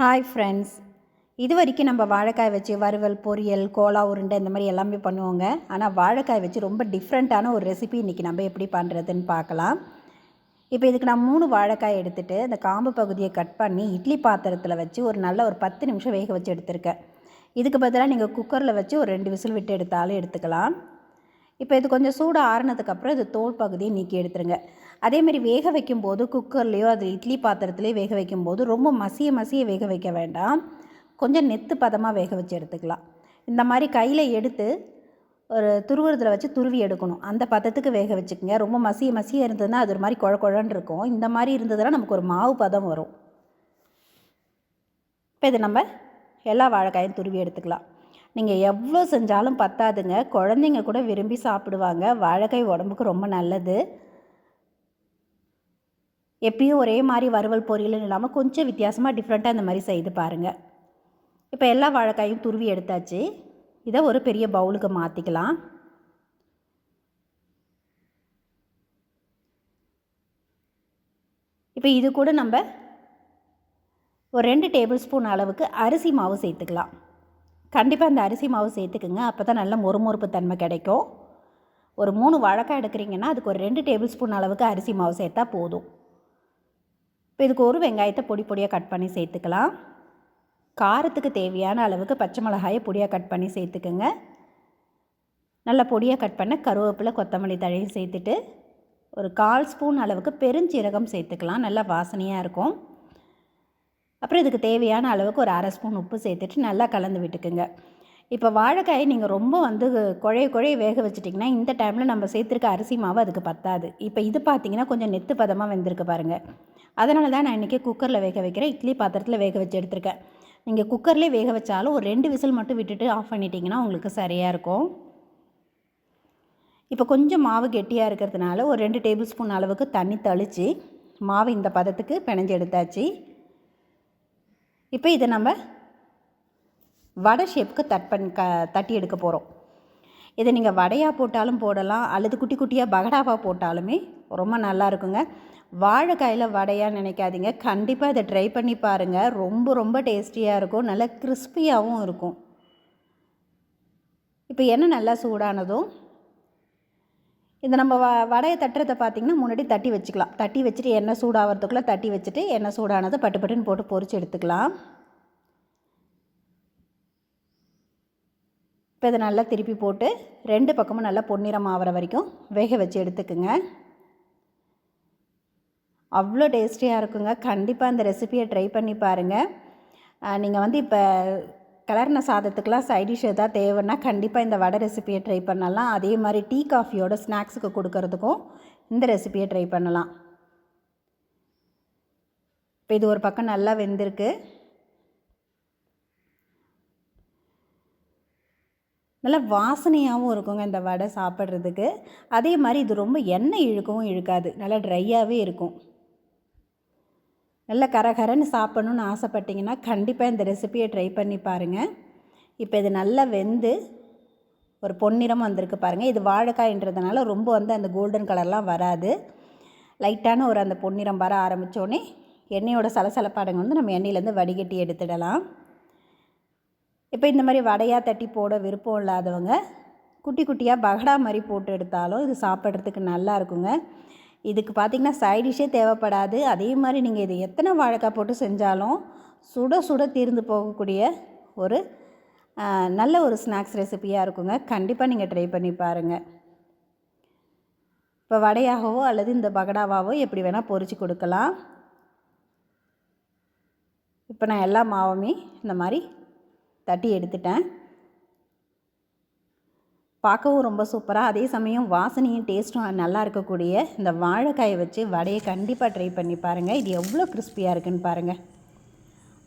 Hi friends இது வரைக்கும் நம்ம வாழைக்காய் வச்சு வறுவல் பொரியல் கோலா உருண்டை இந்த மாதிரி எல்லாமே பண்ணுவோங்க. ஆனால் வாழைக்காய் வச்சு ரொம்ப டிஃப்ரெண்ட்டான ஒரு ரெசிபி இன்றைக்கி நம்ம எப்படி பண்ணுறதுன்னு பார்க்கலாம். இப்போ இதுக்கு நான் மூணு வாழைக்காய் எடுத்துகிட்டு அந்த காம்பு பகுதியை கட் பண்ணி இட்லி பாத்திரத்தில் வச்சு ஒரு நல்ல ஒரு பத்து நிமிஷம் வேக வச்சு எடுத்திருக்கேன். இதுக்கு பதிலாக நீங்கள் குக்கரில் வச்சு ஒரு ரெண்டு விசில் விட்டு எடுத்தாலும் எடுத்துக்கலாம். இப்போ இது கொஞ்சம் சூடு ஆறுனதுக்கப்புறம் இது தோல் பகுதியை நீக்கி எடுத்துருங்க. அதேமாரி வேக வைக்கும்போது குக்கர்லேயோ அது இட்லி பாத்திரத்துலேயோ வேக வைக்கும்போது ரொம்ப மசிய மசிய வேக வைக்க வேண்டாம். கொஞ்சம் நெத்து பதமாக வேக வச்சு எடுத்துக்கலாம். இந்த மாதிரி கையில் எடுத்து ஒரு துருவுறத்தில் வச்சு துருவி எடுக்கணும். அந்த பதத்துக்கு வேக வச்சுக்கோங்க. ரொம்ப மசிய மசிய இருந்ததுன்னா அது ஒரு மாதிரி குழ குழன்னு இருக்கும். இந்த மாதிரி இருந்ததுன்னா நமக்கு ஒரு மாவு பதம் வரும். இப்போ இது நம்ம எல்லா வாழைக்காயும் துருவி எடுத்துக்கலாம். நீங்கள் எவ்வளோ செஞ்சாலும் பத்தாதுங்க. குழந்தைங்க கூட விரும்பி சாப்பிடுவாங்க. வாழைக்காய் உடம்புக்கு ரொம்ப நல்லது. எப்பயும் ஒரே மாதிரி வறுவல் பொரியல்னு இல்லாமல் கொஞ்சம் வித்தியாசமாக டிஃப்ரெண்ட்டாக இந்த மாதிரி செய்து பாருங்கள் இப்போ எல்லா வாழைக்காயும் துருவி எடுத்தாச்சு. இதை ஒரு பெரிய பவுலுக்கு மாற்றிக்கலாம் இப்போ இது கூட நம்ம ஒரு ரெண்டு டேபிள் ஸ்பூன் அளவுக்கு அரிசி மாவு சேர்த்துக்கலாம். கண்டிப்பாக இந்த அரிசி மாவு சேர்த்துக்குங்க. அப்போ தான் நல்ல மொறுமொறுப்பு தன்மை கிடைக்கும். ஒரு மூணு வாழைக்காய் எடுக்கிறீங்கன்னா அதுக்கு ஒரு ரெண்டு டேபிள் ஸ்பூன் அளவுக்கு அரிசி மாவு சேர்த்தா போதும். இப்போ இதுக்கு ஒரு வெங்காயத்தை பொடி பொடியாக கட் பண்ணி சேர்த்துக்கலாம். காரத்துக்கு தேவையான அளவுக்கு பச்சை மிளகாயை பொடியாக கட் பண்ணி சேர்த்துக்குங்க. நல்லா பொடியாக கட் பண்ண கருவேப்பிலை கொத்தமல்லி தழையும் சேர்த்துட்டு ஒரு கால் ஸ்பூன் அளவுக்கு பெருஞ்சீரகம் சேர்த்துக்கலாம். நல்லா வாசனையாக இருக்கும். அப்புறம் இதுக்கு தேவையான அளவுக்கு ஒரு அரை ஸ்பூன் உப்பு சேர்த்துட்டு நல்லா கலந்து விட்டுக்குங்க. இப்போ வாழைக்காயை நீங்கள் ரொம்ப வந்து குழைய குழைய வேக வச்சிட்டிங்கன்னா இந்த டைமில் நம்ம சேர்த்துருக்க அரிசி மாவு அதுக்கு பத்தாது. இப்போ இது பார்த்தீங்கன்னா கொஞ்சம் நெத்து பதமாக வெந்திருக்கு பாருங்கள் அதனால தான் நான் இன்றைக்கி குக்கரில் வேக வைக்கிறேன். இட்லி பாத்திரத்தில் வேக வச்சு எடுத்திருக்கேன். நீங்கள் குக்கர்லேயே வேக வச்சாலும் ஒரு ரெண்டு விசில் மட்டும் விட்டுட்டு ஆஃப் பண்ணிட்டீங்கன்னா உங்களுக்கு சரியாக இருக்கும். இப்போ கொஞ்சம் மாவு கெட்டியாக இருக்கிறதுனால ஒரு ரெண்டு டேபிள் ஸ்பூன் அளவுக்கு தண்ணி தெளித்து மாவு இந்த பதத்துக்கு பிணைஞ்சு எடுத்தாச்சு. இப்போ இதை நம்ம வடை ஷேப்புக்கு தட் க தட்டி எடுக்க போகிறோம் இதை நீங்கள் வடையாக போட்டாலும் போடலாம் அல்லது குட்டி குட்டியாக பகடாவாக போட்டாலுமே ரொம்ப நல்லா இருக்குங்க. வாழைக்காயில் வடையாக நினைக்காதீங்க. கண்டிப்பாக இதை ட்ரை பண்ணி பாருங்கள் ரொம்ப ரொம்ப டேஸ்டியாக இருக்கும். நல்லா கிறிஸ்பியாகவும் இருக்கும். இப்போ எண்ணெய் நல்லா சூடானதும் இதை நம்ம வ வடையை தட்டுறதை பார்த்திங்கன்னா முன்னாடி தட்டி வச்சுக்கலாம். தட்டி வச்சுட்டு எண்ணெய் சூடாகிறதுக்குள்ளே தட்டி வச்சுட்டு எண்ணெய் சூடானதை பட்டு பட்டுன்னு போட்டு பொறிச்சு எடுத்துக்கலாம். இப்போ இதை நல்லா திருப்பி போட்டு ரெண்டு பக்கமும் நல்லா பொன்னிறம் ஆகிற வரைக்கும் வேக வச்சு எடுத்துக்குங்க. அவ்வளோ டேஸ்டியாக இருக்குங்க. கண்டிப்பாக இந்த ரெசிபியை ட்ரை பண்ணி பாருங்கள் நீங்கள் வந்து இப்போ கலர்ன சாதத்துக்கெலாம் சைடிஷ் எதாவது தேவைன்னா கண்டிப்பாக இந்த வடை ரெசிபியை ட்ரை பண்ணலாம். அதே மாதிரி டீ காஃபியோட ஸ்நாக்ஸுக்கு கொடுக்கறதுக்கும் இந்த ரெசிபியை ட்ரை பண்ணலாம். இப்போ இது ஒரு பக்கம் நல்லா வெந்திருக்கு. நல்லா வாசனையாகவும் இருக்குங்க இந்த வடை சாப்பிட்றதுக்கு. அதே மாதிரி இது ரொம்ப எண்ணெய் இழுக்கவும் இழுக்காது. நல்லா ட்ரையாகவே இருக்கும். நல்லா கரகரன்னு சாப்பிட்ணுன்னு ஆசைப்பட்டிங்கன்னா கண்டிப்பாக இந்த ரெசிபியை ட்ரை பண்ணி பாருங்கள் இப்போ இது நல்லா வெந்து ஒரு பொன்னிறம் வந்திருக்கு பாருங்கள் இது வாழைக்காய்ன்றதுனால ரொம்ப வந்து அந்த கோல்டன் கலர்லாம் வராது. லைட்டான ஒரு அந்த பொன்னிறம் வர ஆரம்பித்தோடனே எண்ணெயோட சலசலப்பாடுங்க வந்து நம்ம எண்ணெயிலேருந்து வடிகட்டி எடுத்துடலாம். இப்போ இந்த மாதிரி வடையாக தட்டி போட விருப்பம் இல்லாதவங்க குட்டி குட்டியாக பகடா மாதிரி போட்டு எடுத்தாலும் இது சாப்பிட்றதுக்கு நல்லா இருக்குங்க. இதுக்கு பார்த்திங்கன்னா சைடிஷே தேவைப்படாது. அதே மாதிரி நீங்கள் இது எத்தனை வாழைக்காய் போட்டு செஞ்சாலும் சுட சுட தீர்ந்து போகக்கூடிய ஒரு நல்ல ஒரு ஸ்நாக்ஸ் ரெசிப்பியாக இருக்குங்க. கண்டிப்பாக நீங்கள் ட்ரை பண்ணி பாருங்கள் இப்போ வடையாகவோ அல்லது இந்த பகடாவாவோ எப்படி வேணால் பொறிச்சு கொடுக்கலாம். இப்போ நான் எல்லா மாவுமே இந்த மாதிரி தட்டி எடுத்துட்டேன். பார்க்கவும் ரொம்ப சூப்பராக அதே சமயம் வாசனையும் டேஸ்ட்டும் நல்லா இருக்கக்கூடிய இந்த வாழைக்காயை வச்சு வடையை கண்டிப்பாக ட்ரை பண்ணி பாருங்கள் இது எவ்வளோ கிறிஸ்பியாக இருக்குன்னு பாருங்கள்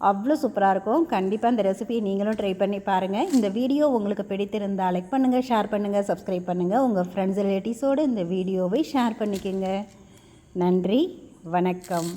அவ்வளோ சூப்பராக இருக்கும். கண்டிப்பாக இந்த ரெசிபியை நீங்களும் ட்ரை பண்ணி பாருங்கள் இந்த வீடியோ உங்களுக்கு பிடித்திருந்தால் லைக் பண்ணுங்கள் ஷேர் பண்ணுங்கள் சப்ஸ்கிரைப் பண்ணுங்கள் உங்கள் ஃப்ரெண்ட்ஸ் ரிலேட்டிவ்ஸோடு இந்த வீடியோவை ஷேர் பண்ணிக்கோங்க. நன்றி வணக்கம்.